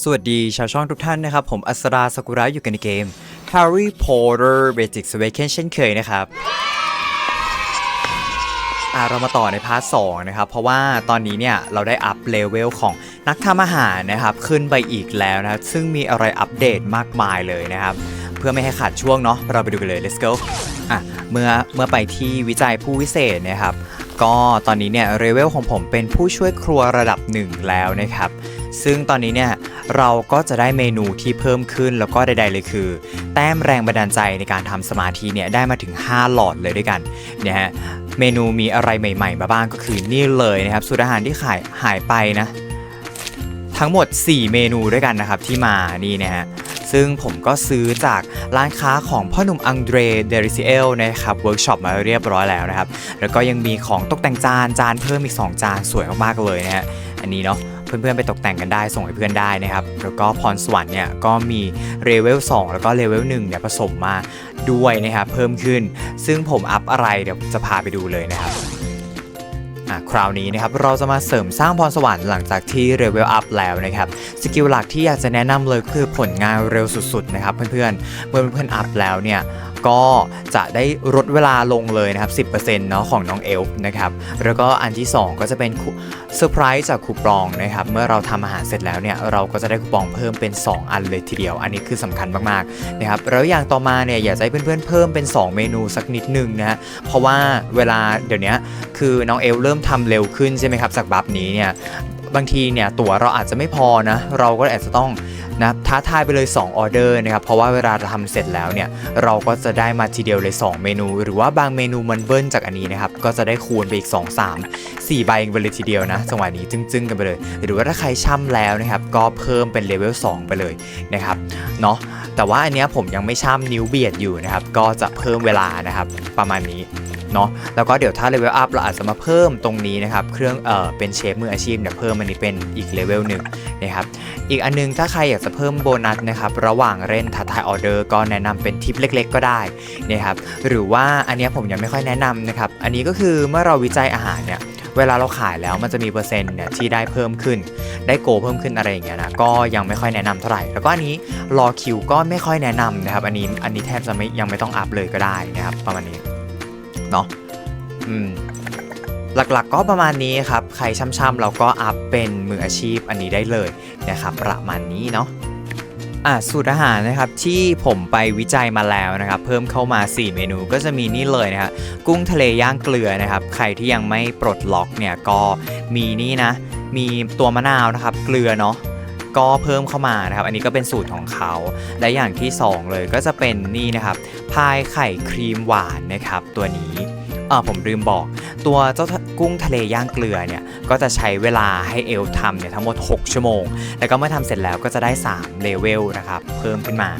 สวัสดีชาวช่องทุกท่านนะครับ ผมอัสราสกุระอยู่กันในเกม Harry Potter Basic Awaken เช่นเคยนะครับอะเรามาต่อในพาร์ท2นะครับ เพราะว่าตอนนี้เนี่ย เราได้อัพเลเวลของนักทำอาหารนะครับ ขึ้นไปอีกแล้วนะซึ่งมีอะไรอัปเดตมากมายเลยนะครับ เพื่อไม่ให้ขาดช่วงเนาะเราไปดูกันเลย let's go อะเมื่อเมื่อไปที่วิจัยผู้วิเศษนะครับก็ตอนนี้เนี่ยเลเวลของผมเป็นผู้ช่วยครัวระดับหนึ่งแล้วนะครับ ซึ่งตอนนี้เนี่ย เราก็จะได้เมนูที่เพิ่มขึ้นแล้วก็ใดๆเลยคือ แต้มแรงบันดาลใจในการทำสมาธิเนี่ยได้มาถึง 5 หลอดเลยด้วยกันเนี่ยฮะเมนูมีอะไรใหม่ ๆ มาบ้างก็คือนี่เลยนะครับสูตรอาหารที่ขายหายไปนะ ทั้งหมด 4 เมนูด้วยกันนะครับที่มานี่นะฮะซึ่งผมก็ซื้อจากร้านค้าของพ่อหนุ่มอังเดรเดริซิเอลนะครับเวิร์กช็อปมาเรียบร้อยแล้วนะครับ แล้วก็ยังมีของตกแต่งจานจานเพิ่มอีก 2 จานสวยมากๆเลยนะฮะอันนี้เนาะ เพื่อนๆไปตกแต่งกันได้ส่งให้เพื่อนได้นะครับ แล้วก็พรสวรรค์เนี่ยก็มีเลเวล2แล้วก็เลเวล1เนี่ยผสมมาด้วยนะครับเพิ่มขึ้น ซึ่งผมอัพอะไรเดี๋ยวจะพาไปดูเลยนะครับอะคราวนี้นะครับเราจะมาเสริมสร้างพรสวรรค์หลังจากที่เลเวลอัพแล้วนะครับสกิลหลักที่อยากจะแนะนำเลยคือผลงานเร็วสุดๆนะครับเพื่อนๆเมื่อเพื่อนๆอัพแล้วเนี่ย ก็จะได้ลดเวลาลงเลยนะครับ 10%เนาะของน้องเอลฟ์นะครับ แล้วก็อันที่ 2 ก็จะเป็นเซอร์ไพรส์จากคูปองนะครับ เมื่อเราทำอาหารเสร็จแล้วเนี่ย เราก็จะได้คูปองเพิ่มเป็น 2 อันเลยทีเดียว อันนี้คือสำคัญมากๆนะครับ แล้วอย่างต่อมาเนี่ยอยากให้เพื่อนๆเพิ่มเป็น 2 เมนูสักนิดหนึงนะฮะ เพราะว่าเวลาเดี๋ยวนี้คือน้องเอลเริ่มทำเร็วขึ้นใช่ไหมครับจากบัฟนี้เนี่ยบางทีเนี่ยตั๋วเราอาจจะไม่พอนะ เราก็อาจจะต้อง นะท้าทายไปเลย 2 ออเดอร์นะครับเพราะว่าเวลาเราทำเสร็จแล้วเนี่ยเราก็จะได้มาทีเดียวเลย 2 เมนู หรือว่าบางเมนูมันเบิ้ลจากอันนี้นะครับก็จะได้คูณไปอีก 2 3 4ใบไปเลยทีเดียวนะจังหวะนี้จึ้งๆกันไปเลย หรือว่าถ้าใครช่ำแล้วนะครับก็เพิ่มเป็นเลเวล2ไปเลยนะครับเนาะแต่ว่าอันเนี้ยผมยังไม่ช่ำนิ้วเบียดอยู่นะครับก็จะเพิ่มเวลานะครับประมาณนี้ เนาะแล้วก็เดี๋ยวถ้าเลเวลอัพเราอาจจะมาเพิ่มตรงนี้นะครับเครื่องเอ่อเป็นเชฟมืออาชีพเนี่ยเพิ่มอันนี้เป็นอีกเลเวลหนึ่งนะครับอีกอันนึงถ้าใครอยากจะเพิ่มโบนัสนะครับระหว่างเล่นทัทายออเดอร์ก็แนะนำเป็นทิปเล็ก ๆ ก็ได้นะครับหรือว่าอันนี้ผมยังไม่ค่อยแนะนำนะครับอันนี้ก็คือเมื่อเราวิจัยอาหารเนี่ยเวลาเราขายแล้วมันจะมีเปอร์เซ็นต์เนี่ยที่ได้เพิ่มขึ้น ได้โกเพิ่มขึ้นอะไรอย่างเงี้ยนะก็ยังไม่ค่อยแนะนำเท่าไหร่ แล้วก็อันนี้รอคิวก็ไม่ค่อยแนะนำนะครับอันนี้อันนี้แทบจะไม่ยังไม่ต้องอัพเลยก็ได้นะครับประมาณนี้ เนาะอืมหลักๆก็ประมาณนี้ครับ ใครช่ำๆเราก็อัพเป็นมืออาชีพอันนี้ได้เลยนะครับประมาณนี้เนาะอะสูตรอาหารนะครับที่ผมไปวิจัยมาแล้วนะครับ เพิ่มเข้ามา 4 เมนูก็จะมีนี่เลยนะครับกุ้งทะเลย่างเกลือนะครับ ใครที่ยังไม่ปลดล็อกเนี่ยก็มีนี่นะ มีตัวมะนาวนะครับ เกลือเนาะ ก็เพิ่มเข้ามานะครับ อันนี้ก็เป็นสูตรของเขา และอย่างที่ 2 เลยก็จะเป็นนี่นะครับ พายไข่ครีมหวานนะครับ ตัวนี้เออผมลืมบอกตัวเจ้ากุ้งทะเลย่างเกลือเนี่ยก็จะใช้เวลาให้เอลทำเนี่ยทั้งหมด 6 ชั่วโมง แล้วก็เมื่อทำเสร็จแล้วก็จะได้3เลเวลนะครับเพิ่มขึ้นมา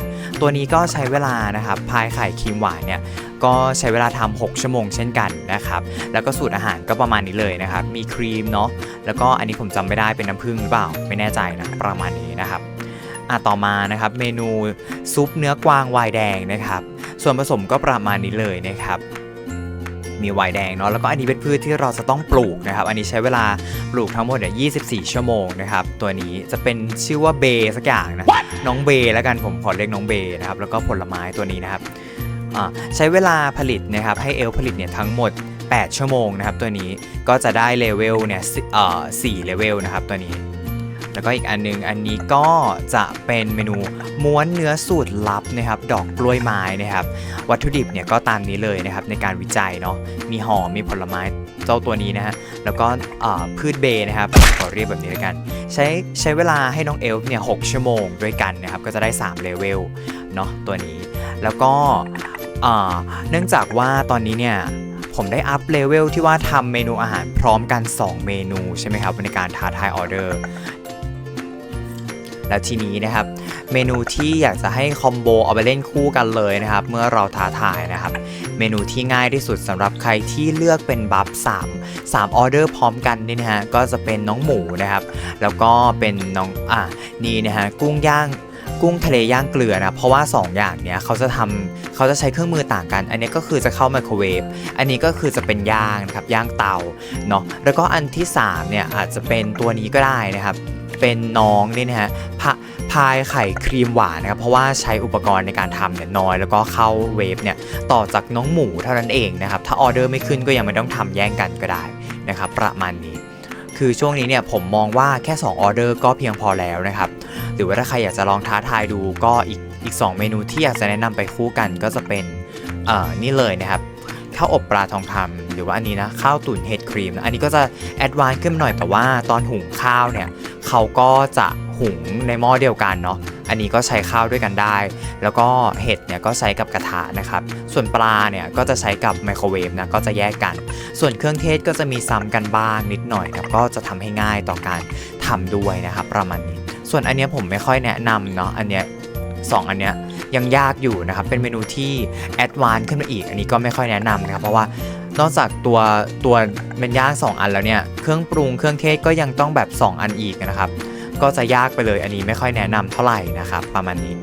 ตัวนี้ก็ใช้เวลานะครับพายไข่ครีมหวานเนี่ย ก็ใช้เวลาทำ6ชั่วโมงเช่นกันนะครับ แล้วก็สูตรอาหารก็ประมาณนี้เลยนะครับ มีครีมเนาะ แล้วก็อันนี้ผมจำไม่ได้เป็นน้ำผึ้งหรือเปล่า ไม่แน่ใจนะ ประมาณนี้นะครับอะต่อมานะครับ เมนูซุปเนื้อกวางวายแดงนะครับ ส่วนผสมก็ประมาณนี้เลยนะครับมีไวน์แดงเนาะแล้วก็อันนี้เป็นพืชที่เราจะต้องปลูกนะครับ อันนี้ใช้เวลาปลูกทั้งหมดเนี่ย24 ชั่วโมงนะครับ ตัวนี้จะเป็นชื่อว่าเบสักอย่างนะน้องเบแล้วกันผมขอเรียกน้องเบนะครับ แล้วก็ผลไม้ตัวนี้นะครับ ใช้เวลาผลิตนะครับให้เอลผลิตเนี่ยทั้งหมด 8 ชั่วโมงนะครับตัวนี้ก็จะได้เลเวลเนี่ยสิเอ่อ4เลเวลนะครับตัวนี้แล้วก็อีกอันนึงอันนี้ก็จะเป็นเมนูม้วนเนื้อสูตรลับนะครับ ดอกกล้วยไม้นะครับ วัตถุดิบเนี่ยก็ตามนี้เลยนะครับในการวิจัยเนาะมีหอมมีผลไม้เจ้าตัวนี้นะฮะแล้วก็เอ่อพืชเบนะครับขอเรียกแบบนี้แล้วกัน ใช้ใช้เวลาให้น้องเอลเนี่ยหชั่วโมงด้วยกันนะครับ ก็จะได้3เลเวลเนาะตัวนี้ แล้วก็ เนื่องจากว่าตอนนี้เนี่ยผมได้อัพเลเวลที่ว่าทำเมนูอาหารพร้อมกัน 2 เมนูใช่ไหมครับในการท้าทายออเดอร์แล้วทีนี้นะครับ เมนูที่อยากจะให้คอมโบเอาไปเล่นคู่กันเลยนะครับ เมื่อเราท้าทายนะครับ เมนูที่ง่ายที่สุดสำหรับใครที่เลือกเป็นบัฟ3 3ออเดอร์พร้อมกันนี่นะฮะก็จะเป็นน้องหมูนะครับ แล้วก็เป็นน้องอะนี่นะฮะกุ้งย่าง กุ้งทะเลย่างเกลือนะ เพราะว่า 2 อย่างเนี้ยเขาจะทำเขาจะใช้เครื่องมือต่างกัน อันนี้ก็คือจะเข้าไมโครเวฟ อันนี้ก็คือจะเป็นย่างนะครับ ย่างเตาเนาะ แล้วก็อันที่3เนี่ยอาจจะเป็นตัวนี้ก็ได้นะครับ เป็นน้องนี่นะฮะพะพายไข่ครีมหวานนะครับ เพราะว่าใช้อุปกรณ์ในการทำเนี่ยน้อย แล้วก็เข้าเวฟเนี่ยต่อจากน้องหมูเท่านั้นเองนะครับ ถ้าออเดอร์ไม่ขึ้นก็ยังไม่ต้องทำแย่งกันก็ได้นะครับ ประมาณนี้ คือช่วงนี้เนี่ยผมมองว่าแค่ 2 ออเดอร์ก็เพียงพอแล้วนะครับ หรือว่าถ้าใครอยากจะลองท้าทายดูก็อีกอีก 2 เมนูที่อยากจะแนะนำไปคู่กันก็จะเป็นเอ่อนี่เลยนะครับข้าวอบปลาทองคำหรือว่าอันนี้นะข้าวตุ๋นเห็ดครีมนะอันนี้ก็จะแอดวานซ์ขึ้นหน่อยแต่ว่าตอนหุงข้าวเนี่ยเขาก็จะหุงในหม้อเดียวกันเนาะ อันนี้ก็ใช้ข้าวด้วยกันได้ แล้วก็เห็ดเนี่ยก็ใช้กับกระทะนะครับ ส่วนปลาเนี่ยก็จะใช้กับไมโครเวฟนะก็จะแยกกัน ส่วนเครื่องเทศก็จะมีซ้ำกันบ้างนิดหน่อยครับก็จะทำให้ง่ายต่อการทำด้วยนะครับ ประมาณนี้ ส่วนอันนี้ผมไม่ค่อยแนะนำเนาะอันเนี้ยสองอันเนี้ยยังยากอยู่นะครับ เป็นเมนูที่แอดวานซ์ขึ้นมาอีก อันนี้ก็ไม่ค่อยแนะนำนะครับ เพราะว่านอกจากตัวตัวเป็นย่าง2อันแล้วเนี่ย เครื่องปรุงเครื่องเทศก็ยังต้องแบบ 2 อันอีกนะครับ ก็จะยากไปเลยอันนี้ไม่ค่อยแนะนำเท่าไหร่นะครับประมาณนี้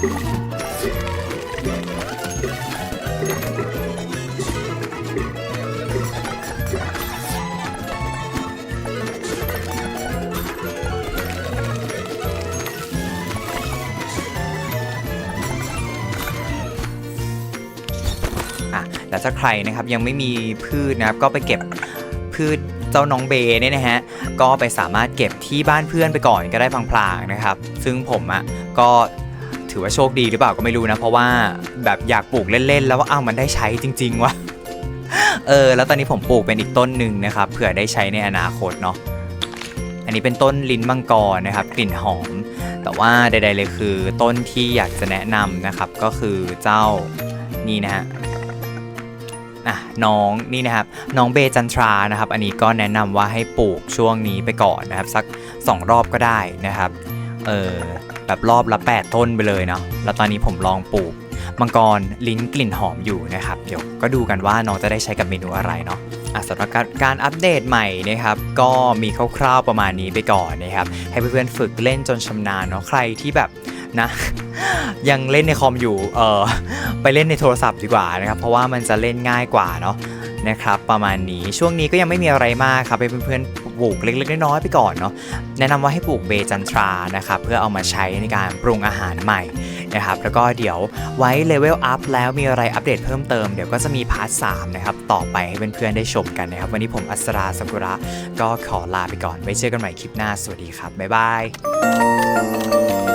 แล้วถ้าใครนะครับยังไม่มีพืชนะครับก็ไปเก็บพืชเจ้าน้องเบเนี่ยนะฮะก็ไปสามารถเก็บที่บ้านเพื่อนไปก่อนก็ได้พลางๆนะครับ ซึ่งผมอะก็ ถือว่าโชคดีหรือเปล่าก็ไม่รู้นะ เพราะว่าแบบอยากปลูกเล่นๆ แล้วว่าอ้าวมันได้ใช้จริง ๆวะเออ แล้วตอนนี้ผมปลูกเป็นอีกต้นหนึ่งนะครับเผื่อได้ใช้ในอนาคตเนาะอันนี้เป็นต้นลิ้นมังกรนะครับ กลิ่นหอม แต่ว่าใด ๆ เลยคือต้นที่อยากจะแนะนำนะครับ ก็คือเจ้านี่นะฮะอะน้องนี่นะครับน้องเบจันทรานะครับ อันนี้ก็แนะนำว่าให้ปลูกช่วงนี้ไปก่อนนะครับ สัก 2 รอบก็ได้นะครับเออ แบบรอบละ 8 ต้นไปเลยเนาะแล้วตอนนี้ผมลองปลูก มังกรลิ้นกลิ่นหอมอยู่นะครับ เดี๋ยวก็ดูกันว่าน้องจะได้ใช้กับเมนูอะไรเนาะอะสำหรับการการอัปเดตใหม่นะครับ ก็มีคร่าวๆประมาณนี้ไปก่อนนะครับ ให้เพื่อนๆฝึกเล่นจนชำนาญเนาะใครที่แบบนะยังเล่นในคอมอยู่เออไปเล่นในโทรศัพท์ดีกว่านะครับ เพราะว่ามันจะเล่นง่ายกว่าเนาะนะครับ ประมาณนี้ช่วงนี้ก็ยังไม่มีอะไรมากครับให้เพื่อนๆ ปลูกเล็กๆน้อยๆไปก่อนเนาะแนะนำว่าให้ปลูกเบจันทรานะครับเพื่อเอามาใช้ในการปรุงอาหารใหม่นะครับแล้วก็เดี๋ยวไว้เลเวลอัพแล้วมีอะไรอัปเดตเพิ่มเติมเดี๋ยวก็จะมีพาร์ทสนะครับต่อไปให้เพื่อนๆได้ชมกันนะครับ วันนี้ผมอัสราสกุระก็ขอลาไปก่อนไว้เจอกันใหม่คลิปหน้าสวัสดีครับบ๊ายบาย